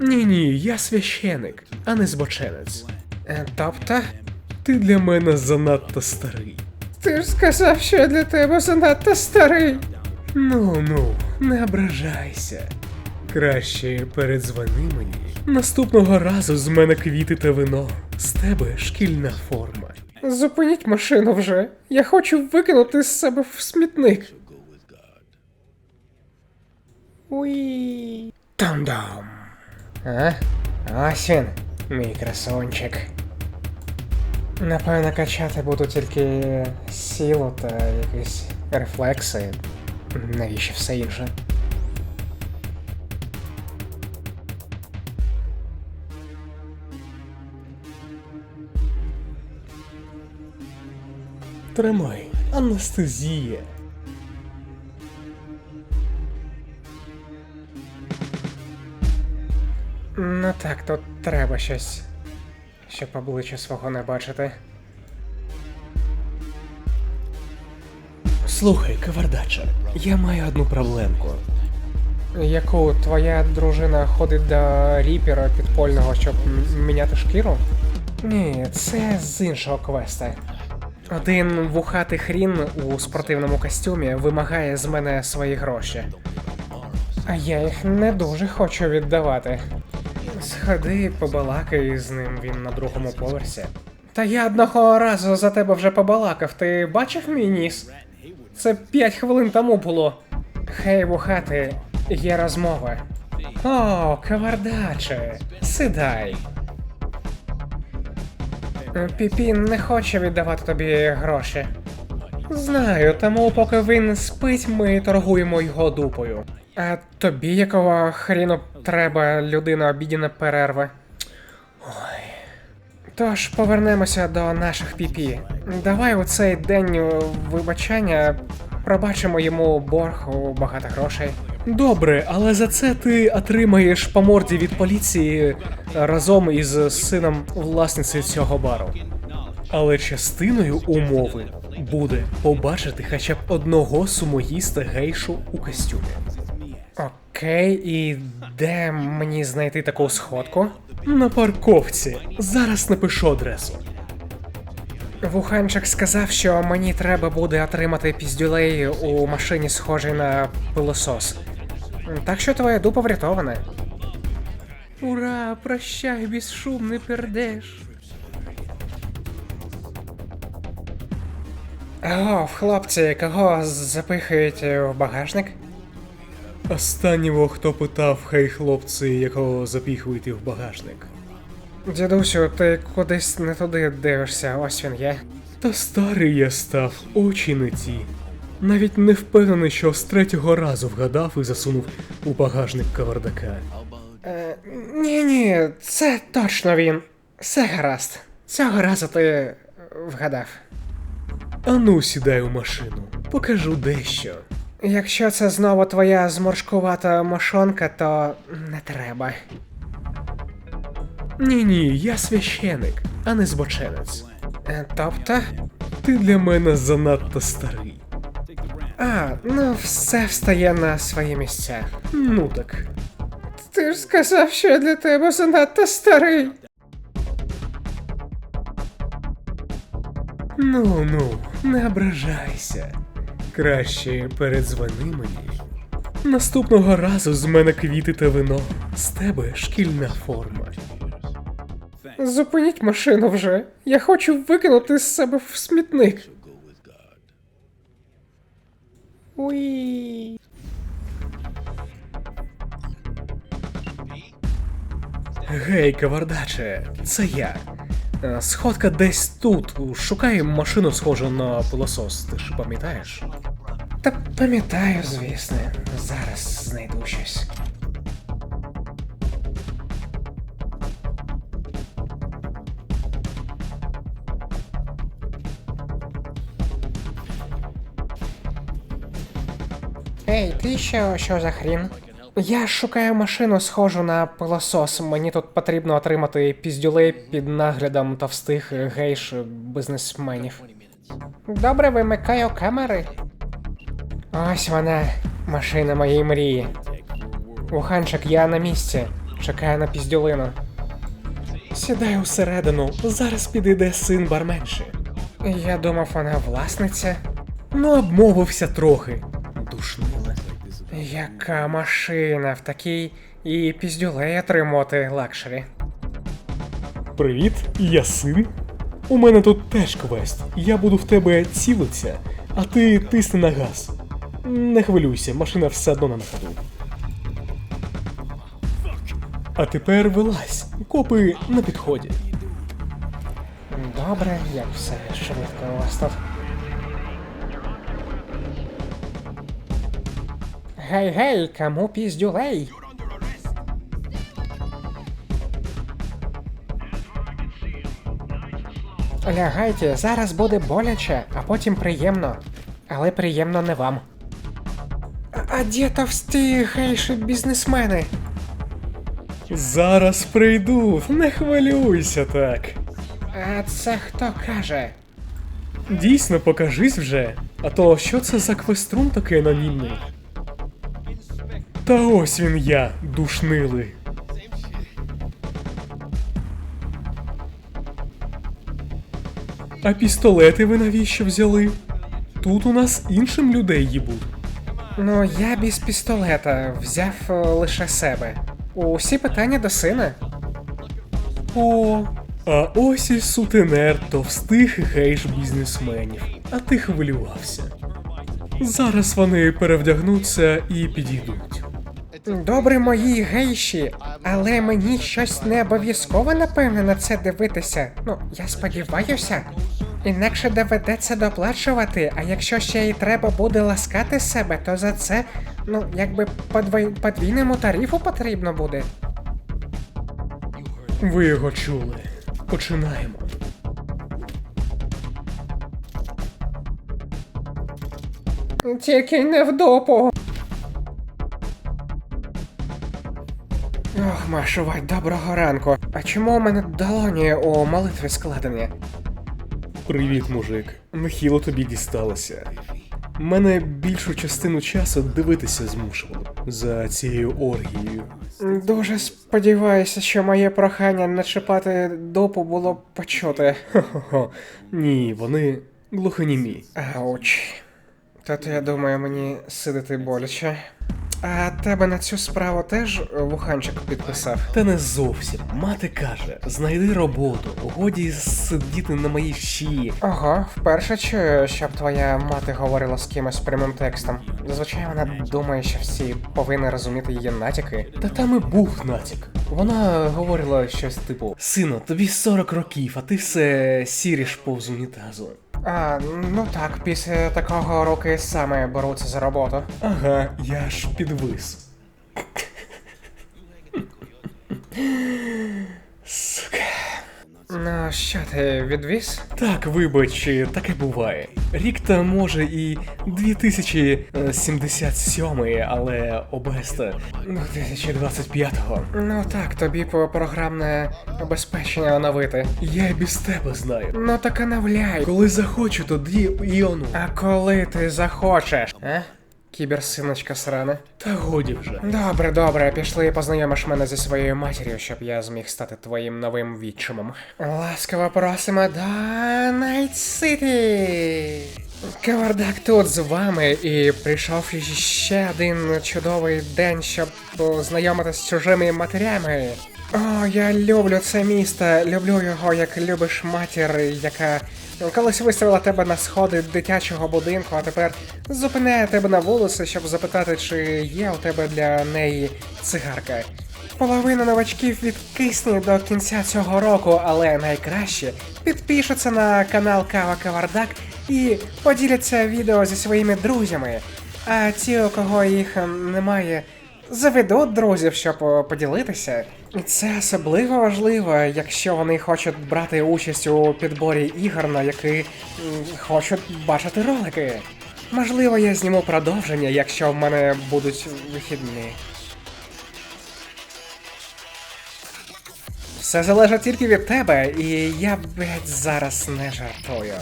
Ні, ні, я священик, а не збоченець. Е, Тобто, Ти для мене занадто старий. ти ж сказав, що я для тебе занадто старий. Ну ну, не ображайся. Краще передзвони мені. Наступного разу з мене квіти та вино. З тебе шкільна форма. Зупиніть машину вже. Я хочу викинути з себе в смітник. Уї. Там-дам. А? Ось він, мій красунчик. Напевно, качати буду тільки сілу та якісь рефлекси. Навіщо все інше? Тримай, анестезія. Ну так, тут треба щось, щоб обличчя свого не бачити. Слухай, кавардача, я маю одну проблемку. Яку твоя дружина ходить до ріпера підпольного, щоб міняти шкіру? Ні, це з іншого квеста. Один вухатий хрін у спортивному костюмі вимагає з мене свої гроші. А я їх не дуже хочу віддавати. Сходи, побалакай з ним, він на другому поверсі. Та я одного разу за тебе вже побалакав, ти бачив мій ніс? Це п'ять хвилин тому було. Хей, вухати, є розмова. О, кавардаче, сідай. Е, Піпі не хоче віддавати тобі гроші. Знаю, тому поки він спить, ми торгуємо його дупою. А тобі якого хріну треба людина обідіна перерви? Ой. Тож повернемося до наших піпі. Давай у цей день е, вибачання пробачимо йому борг у багато грошей. Добре, але за це ти отримаєш по морді від поліції разом із сином власниці цього бару. Але частиною умови буде побачити хоча б одного сумоїста гейшу у костюмі. Окей, і де мені знайти таку сходку? На парковці. Зараз напишу адресу. Вуханчик сказав, що мені треба буде отримати піздюлей у машині, схожій на пилосос. Так що твоя дупа врятована. Ура, прощай, безшумний пердеш. О, хлопці, кого запихають в багажник? Останнього, хто питав, хей хлопці, якого запіхуєте в багажник. Дідусю, ти кудись не туди дивишся, ось він є. Та старий я став, очі не ті. Навіть не впевнений, що з третього разу вгадав і засунув у багажник кавардака. Е, ні, ні, це точно він. Все гаразд. Цього разу ти вгадав. Ану, сідай у машину, покажу дещо. Якщо це знову твоя зморшкувата мошонка, то не треба. Ні, ні, я священик, а не збоченець. Е, тобто? Ти для мене занадто старий. А, ну все встає на свої місця. Ну так. Ти ж сказав, що я для тебе занадто старий. Ну ну, не ображайся. Краще передзвони мені. Наступного разу з мене квіти та вино. З тебе шкільна форма. Зупиніть машину вже. Я хочу викинути з себе в смітник. Уї. Гей, кавардаче, це я. Е, Сходка десь тут. Шукай машину схожу на пилосос, ти ж пам'ятаєш? Та пам'ятаю, звісно. Зараз знайду щось. Ей, ти що, що за хрін? Я шукаю машину, схожу на пилосос. Мені тут потрібно отримати піздюлей під наглядом товстих гейш бізнесменів. Добре, вимикаю камери. Ось вона, машина моєї мрії. Уханчик, я на місці. Чекає на піздюлину. Сідай усередину, зараз підійде син барменші. Я думав, вона власниця. Ну, обмовився трохи. Душниле. Яка машина в такій і піздюлей отримати лакшері. Привіт, я син. У мене тут теж квест. Я буду в тебе цілитися, а ти тисни на газ. Не хвилюйся, машина все одно на ходу. А тепер вилазь. Копи на підході. Добре, як все швидко тут. Гей, гей, кому піздюлей? Лягайте, зараз буде боляче, а потім приємно. Але приємно не вам. А, де товсті гейші бізнесмени? Зараз прийду, не хвилюйся так. А це хто каже? Дійсно, покажись вже. А то що це за квеструн такий анонімний? Та ось він я, душнилий. А пістолети ви навіщо взяли? Тут у нас іншим людей їбуть. Ну, я без пістолета взяв е, лише себе. Усі питання до сина. О, а ось і сутенер товстих гейш бізнесменів. А ти хвилювався. Зараз вони перевдягнуться і підійдуть. Добре, мої гейші, але мені щось не обов'язково, напевне, на це дивитися. Ну, я сподіваюся. Інакше доведеться доплачувати, а якщо ще й треба буде ласкати себе, то за це, ну, якби подвійному тарифу потрібно буде. Ви його чули. Починаємо. Тільки не в допу. Ох, Машувай, доброго ранку. А чому у мене долоні у молитві складені? Привіт, мужик. Нехило тобі дісталося. Мене більшу частину часу дивитися змушували за цією оргією. Дуже сподіваюся, що моє прохання не чіпати допу було почути. Хо-хо-хо. Ні, вони глухонімі. Ауч. Та то я думаю, мені сидити боляче. А тебе на цю справу теж вуханчик підписав? Та не зовсім. Мати каже: знайди роботу, годі сидіти на моїй шиї. Ого, вперше чую, щоб твоя мати говорила з кимось прямим текстом. Зазвичай вона думає, що всі повинні розуміти її натяки. Та там і був натяк. Вона говорила щось типу: Сину, тобі 40 років, а ти все сіріш повз унітазу. А, ну так, після такого роки саме беруться за роботу. Ага, я ж підвис. Ну, що ти відвіз? Так, вибач, таке буває. Рік та може і 2077, але обеста 2025-го. Ну так, тобі по програмне обезпечення оновити. Я й без тебе знаю. Ну так оновляй. Коли захочу, тоді іону. А коли ти захочеш? А? Кіберсиночка срана. Та годі вже. Добре, добре, пішли познайомиш мене зі своєю матір'ю, щоб я зміг стати твоїм новим відчимом. Ласкаво просимо до Найт Сіті! Кавардак тут з вами і прийшов ще один чудовий день, щоб познайомитися з чужими матерями. О, я люблю це місто, люблю його, як любиш матір, яка колись виставила тебе на сходи дитячого будинку, а тепер зупиняє тебе на вулиці, щоб запитати, чи є у тебе для неї цигарка. Половина новачків відкисне до кінця цього року, але найкраще підпишуться на канал Кава Кавардак і поділяться відео зі своїми друзями. А ті, у кого їх ем, немає, заведуть друзів, щоб е, поділитися. Це особливо важливо, якщо вони хочуть брати участь у підборі ігор, на які хочуть бачити ролики. Можливо, я зніму продовження, якщо в мене будуть вихідні. Все залежить тільки від тебе, і я, блядь, зараз не жартую.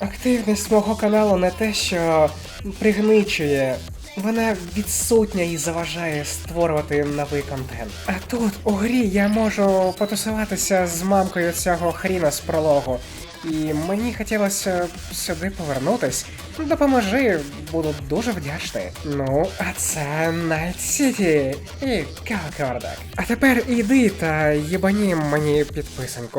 Активність мого каналу не те, що пригничує. Вона відсутня і заважає створювати новий контент. А тут у грі я можу потусуватися з мамкою цього хріна з прологу. І мені хотілося сюди повернутись. Допоможи, буду дуже вдячний. Ну, а це Night City і Калкордак. А тепер іди та їбані мені підписанку.